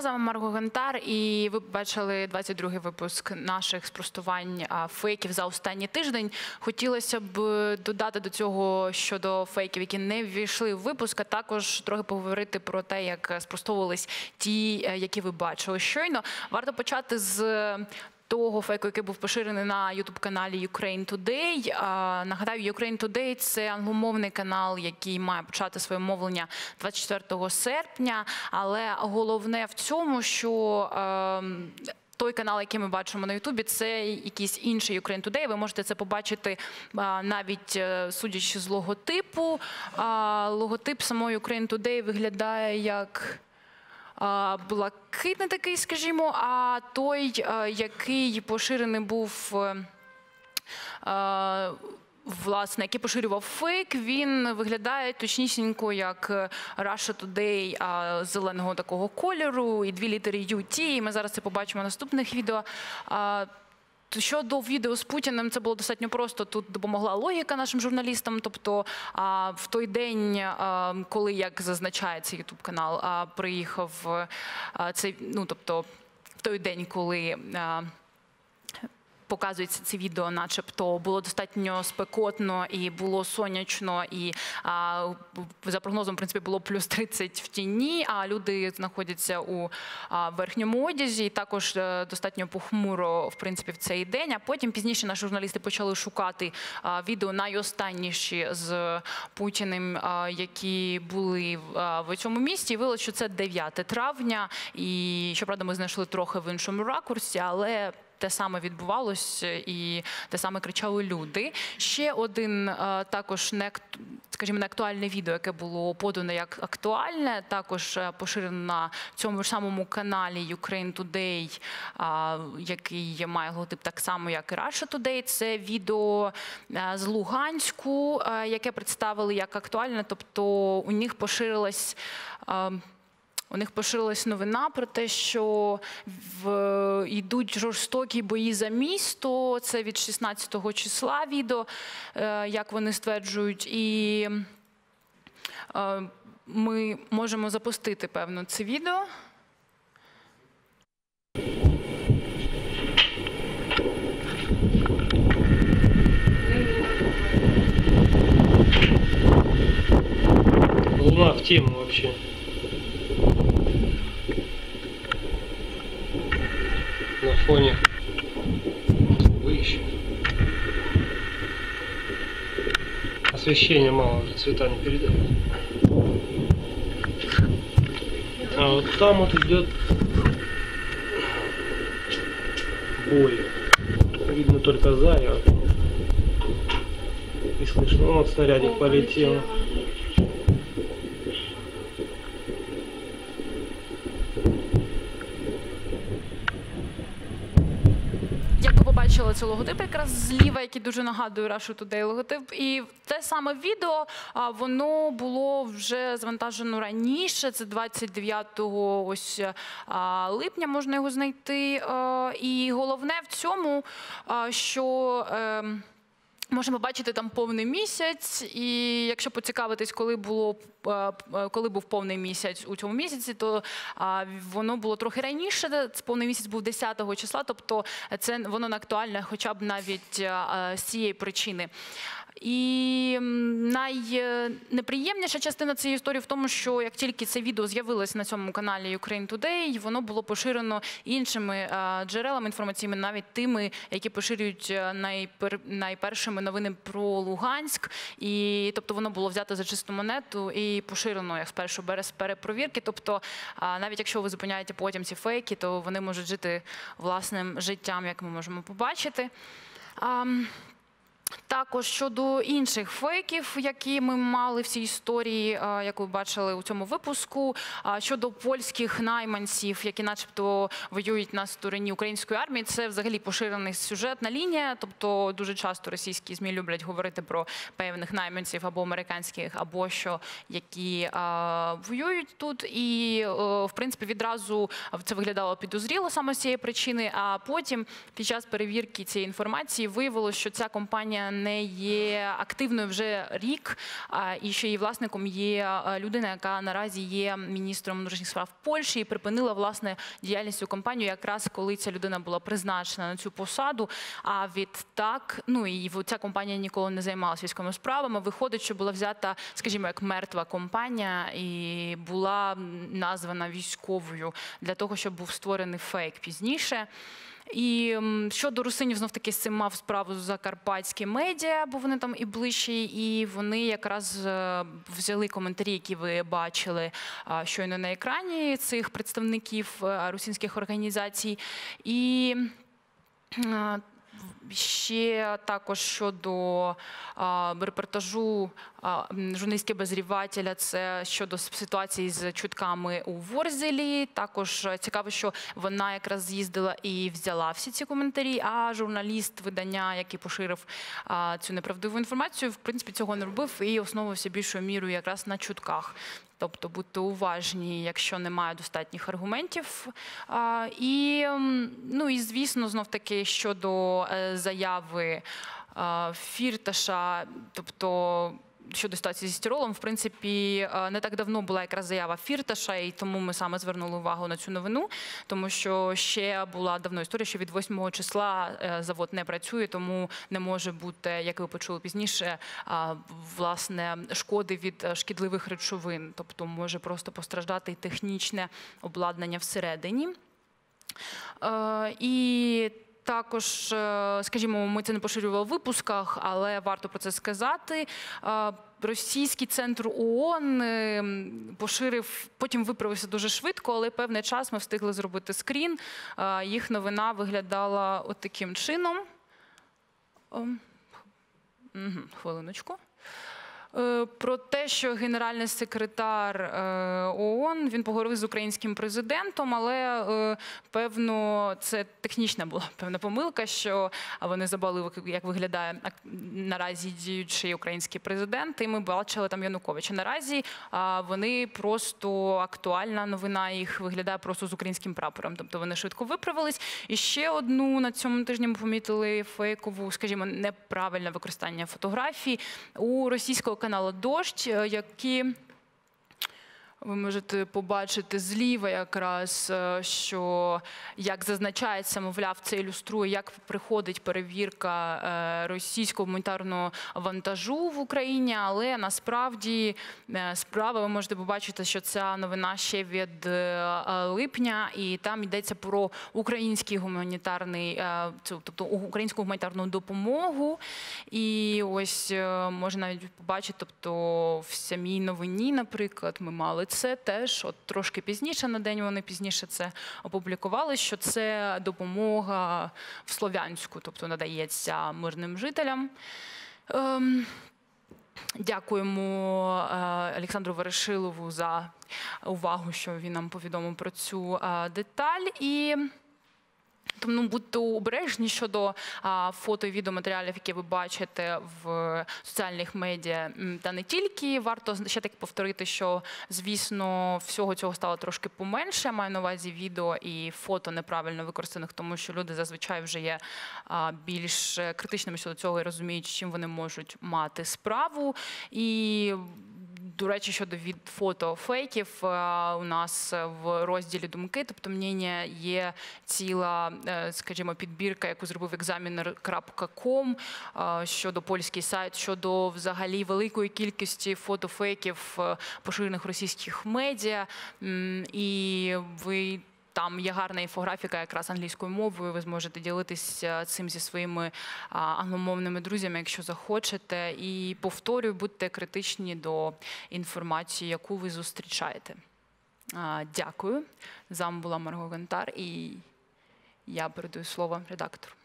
Мене звати Марго Гантар, і ви бачили 22-й випуск наших спростувань фейків за останній тиждень. Хотілося б додати до цього щодо фейків, які не ввійшли в випуск, а також трохи поговорити про те, як спростовувались ті, е, які ви бачили щойно. Варто почати з. Того фейку, який був поширений на ютуб каналі Ukraine Today. Нагадаю, Ukraine Today – це англомовний канал, який має почати своє мовлення 24 серпня. Але головне в цьому, що ем, той канал, який ми бачимо на Ютубі, це якийсь інший Ukraine Today. Ви можете це побачити навіть е, судячи з логотипу. Логотип самої Ukraine Today виглядає як. Блакитний такий, скажімо, а той, е, який поширений був е, е, власне, який поширював фейк, він виглядає точнісінько як Russia Today зеленого такого кольору і дві літери UT. І ми зараз це побачимо в наступних відео. Щодо відео з Путіним, це було достатньо просто. Тут допомогла логіка нашим журналістам. Тобто, в той день, коли як зазначається ютуб канал, приїхав цей, ну тобто, в той день, коли. А, Показується це відео, начебто було достатньо спекотно і було сонячно, і а, за прогнозом, в принципі, було плюс 30 в тіні. А люди знаходяться у а, верхньому одязі, і також е, достатньо похмуро, в принципі, в цей день. А потім пізніше наші журналісти почали шукати а, відео найостанніші з Путіним, а, які були а, в цьому місті. І виявилося, що це 9 травня. І щоправда, ми знайшли трохи в іншому ракурсі, але те саме відбувалось і те саме кричали люди. Ще один е, також не скажімо, не актуальне відео, яке було подано як актуальне, також е, поширено на цьому ж самому каналі Ukraine Today, який має логотип так само, як і Russia Today. Це відео е, з Луганську, е, яке представили як актуальне, тобто у них поширилась. У них поширилась новина про те, що в, йдуть жорстокі бої за місто. Це від 16 числа відео, е, як вони стверджують. І е, ми можемо запустити, певно, це відео. Луна в тему вообще. Фоне трубы еще. Освещения мало, цвета не передают. А вот там вот идет бой. Видно только Заря. И слышно, ну, вот снарядик полетел. Побачили, це логотип якраз зліва, який дуже нагадує Russia Today логотип. І те саме відео воно було вже завантажено раніше. Це 29 ось липня можна його знайти. І головне в цьому, що. Ем, Можемо бачити там повний місяць, і якщо поцікавитись, коли було е, е, коли був повний місяць у цьому місяці, то воно було трохи раніше. Повний місяць був 10 числа, тобто це воно не актуальне, хоча б навіть е, з цієї причини. І найнеприємніша частина цієї історії в тому, що як тільки це відео з'явилось на цьому каналі Ukraine Today, воно було поширено іншими е, джерелами інформаційними, навіть тими, які поширюють е, найпер, найпершими новини про Луганськ. І тобто воно було взято за чисту монету і поширено як спершу без перепровірки. Тобто, навіть якщо ви зупиняєте потім ці фейки, то вони можуть жити власним життям, як ми можемо побачити. Також щодо інших фейків, які ми мали в цій історії, а, як ви бачили у цьому випуску, а, щодо польських найманців, які, начебто, воюють на стороні української армії, це взагалі поширений сюжетна лінія. Тобто, дуже часто російські змі люблять говорити про певних найманців або американських, або що які а, воюють тут. І в принципі відразу це виглядало підозріло саме з цієї причини. А потім, під час перевірки цієї інформації, виявилося, що ця компанія не є активною вже рік, і що її власником є людина, яка наразі є міністром внутрішніх справ Польщі і припинила власне діяльність цю компанію, якраз коли ця людина була призначена на цю посаду. А відтак, ну і ця компанія ніколи не займалася військовими справами. Виходить, що була взята, скажімо, як мертва компанія, і була названа військовою для того, щоб був створений фейк пізніше. І щодо русинів, знов таки з цим мав справу закарпатські медіа, бо вони там і ближчі, і вони якраз е, взяли коментарі, які ви бачили щойно на екрані цих представників е, русинських організацій. І е, Ще також щодо репортажу журналістки безрівателя, це щодо ситуації з чутками у Ворзелі. Також е, цікаво, що вона якраз з'їздила і взяла всі ці коментарі. А журналіст видання, який поширив цю неправдиву інформацію, в принципі, цього не робив і основувався більшою мірою якраз на чутках. Тобто бути уважні, якщо немає достатніх аргументів. І, ну, і звісно, знов таки щодо е, заяви Фірташа, тобто. Щодо ситуації зі стіролом, в принципі, е, не так давно була якраз заява Фірташа, і тому ми саме звернули увагу на цю новину, тому що ще була давно історія, що від 8 числа е, завод не працює, тому не може бути, як ви почули пізніше, власне шкоди від е, шкідливих речовин, тобто може просто постраждати технічне обладнання всередині. Е, І також, е, скажімо, ми це не поширювали в випусках, але варто про це сказати. Е, Російський центр ООН е, поширив, потім виправився дуже швидко, але певний час ми встигли зробити скрін. Е, Їх новина виглядала от таким чином. Ем, Хвилиночку. Е, Про те, що генеральний секретар е, ООН він поговорив з українським президентом, але е, певно це технічна була певна помилка, що вони забали, як виглядає наразі діючий український президент. І ми бачили там Януковича. Наразі вони просто актуальна новина їх виглядає просто з українським прапором. Тобто вони швидко виправились. І ще одну на цьому тижні ми помітили фейкову, скажімо, неправильне використання фотографій у російського каналу Дощ, е, які ви можете побачити зліва якраз, е, що як зазначається, мовляв, це ілюструє, як приходить перевірка е, російського гуманітарного вантажу в Україні. Але насправді е, справа ви можете побачити, що ця новина ще від липня, і там йдеться про український гуманітарний, тобто українську гуманітарну допомогу. І ось можна навіть побачити, тобто в самій новині, наприклад, ми мали це теж. От трошки пізніше на день вони пізніше це опублікували, що це допомога в Слов'янську, тобто надається мирним жителям. Ем, Дякуємо е, Олександру Верешилову за увагу, що він нам повідомив про цю е, деталь. І тому будьте обережні щодо а, фото і відеоматеріалів, які ви бачите в соціальних медіа, та не тільки. Варто ще так повторити, що звісно всього цього стало трошки поменше. Маю на увазі відео і фото неправильно використаних, тому що люди зазвичай вже є а, більш критичними щодо цього і розуміють, чим вони можуть мати справу. І до речі, щодо від фото фейків, е, у нас в розділі думки, тобто мнення є ціла, е, скажімо, підбірка, яку зробив екзамінер.ком е, щодо польський сайт, щодо взагалі великої кількості фотофейків, е, поширених російських медіа. І ви там є гарна інфографіка, якраз англійською мовою. Ви зможете ділитися цим зі своїми англомовними друзями, якщо захочете. І повторюю, будьте критичні до інформації, яку ви зустрічаєте. Дякую. З вами була Марго Гонтар, і я передаю слово редактору.